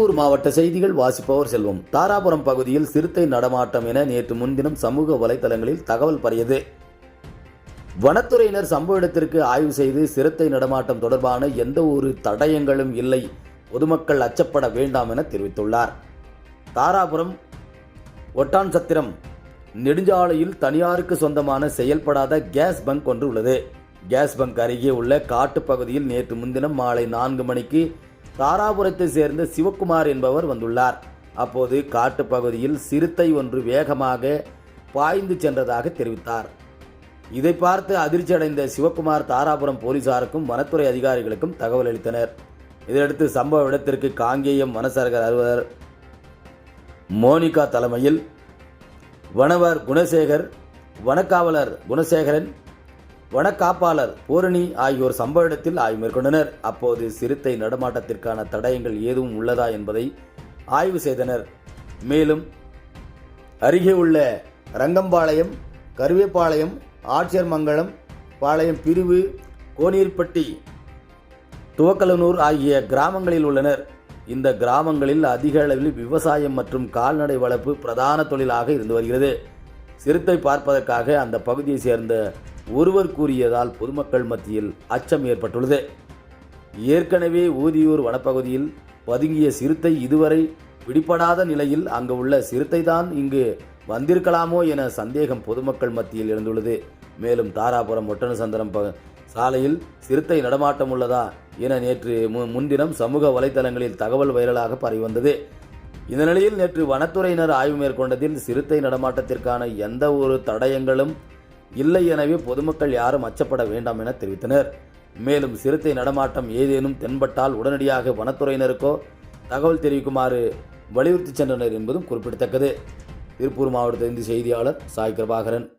ஊர் மாவட்ட செய்திகள் வாசிப்பவர் செல்வம். தாராபுரம் பகுதியில் சிறுத்தை நடமாட்டம் என நேற்று முன்தினம் சமூக வலைதளங்களில் தகவல் பரவியது. வனத்துறையினர் சம்பவ இடத்திற்கு ஆய்வு செய்து சிறுத்தை நடமாட்டம் தொடர்பான எந்த ஒரு தடயங்களும் இல்லை. பொதுமக்கள் அச்சப்பட வேண்டாம் என தெரிவித்துள்ளார். தாராபுரம் ஒட்டான் சத்திரம் நெடுஞ்சாலையில் தனியாருக்கு சொந்தமான செயல்படாத கேஸ் பங்க் ஒன்று உள்ளது. கேஸ் பங்க் அருகே உள்ள காட்டுப் பகுதியில் நேற்று முன்தினம் மாலை நான்கு மணிக்கு தாராபுரத்தை சேர்ந்த சிவக்குமார் என்பவர் வந்துள்ளார். அப்போது காட்டுப் பகுதியில் சிறுத்தை ஒன்று வேகமாக பாய்ந்து சென்றதாக தெரிவித்தார். இதை பார்த்து அதிர்ச்சி அடைந்த சிவக்குமார் தாராபுரம் போலீசாருக்கும் வனத்துறை அதிகாரிகளுக்கும் தகவல் அளித்தனர். இதையடுத்து சம்பவ இடத்திற்கு காங்கேயம் வனசரகர் அலுவலர் மோனிகா தலைமையில் வனவர் குணசேகர் வனக்காவலர் குணசேகரன் வனக்காப்பாளர் பூரணி ஆகியோர் சம்பவ இடத்தில் ஆய்வு மேற்கொண்டனர். அப்போது சிறுத்தை நடமாட்டத்திற்கான தடயங்கள் ஏதும் உள்ளதா என்பதை ஆய்வு செய்தனர். மேலும் அருகே உள்ள ரங்கம்பாளையம் கருவேப்பாளையம் ஆட்சியர்மங்கலம் பாளையம் பிரிவு கோனீர்பட்டி துவக்கலனூர் ஆகிய கிராமங்களில் உள்ளனர். இந்த கிராமங்களில் அதிக அளவில் விவசாயம் மற்றும் கால்நடை வளர்ப்பு பிரதான தொழிலாக இருந்து வருகிறது. சிறுத்தை பார்ப்பதற்காக அந்த பகுதியை சேர்ந்த ஒருவர் கூறியதால் பொதுமக்கள் மத்தியில் அச்சம் ஏற்பட்டுள்ளது. ஏற்கனவே ஊதியூர் வனப்பகுதியில் பதுங்கிய சிறுத்தை இதுவரை பிடிபடாத நிலையில் அங்கு உள்ள சிறுத்தை தான் இங்கு வந்திருக்கலாமோ என சந்தேகம் பொதுமக்கள் மத்தியில் எழுந்துள்ளது. மேலும் தாராபுரம் ஒட்டனசந்திரம் ப சாலையில் சிறுத்தை நடமாட்டம் உள்ளதா என நேற்று மு- முன்தினம் சமூக வலைதளங்களில் தகவல் வைரலாக பரவி வந்தது. இந்த நிலையில் நேற்று வனத்துறையினர் ஆய்வு மேற்கொண்டதில் சிறுத்தை நடமாட்டத்திற்கான எந்த ஒரு தடயங்களும் இல்லை எனவே பொதுமக்கள் யாரும் அச்சப்பட வேண்டாம் என தெரிவித்தனர். மேலும் சிறுத்தை நடமாட்டம் ஏதேனும் தென்பட்டால் உடனடியாக வனத்துறையினருக்கோ தகவல் தெரிவிக்குமாறு வலியுறுத்தி சென்றனர் என்பதும் குறிப்பிடத்தக்கது. திருப்பூர் மாவட்ட செய்தியாளர் சாய் கிருபாகரன்.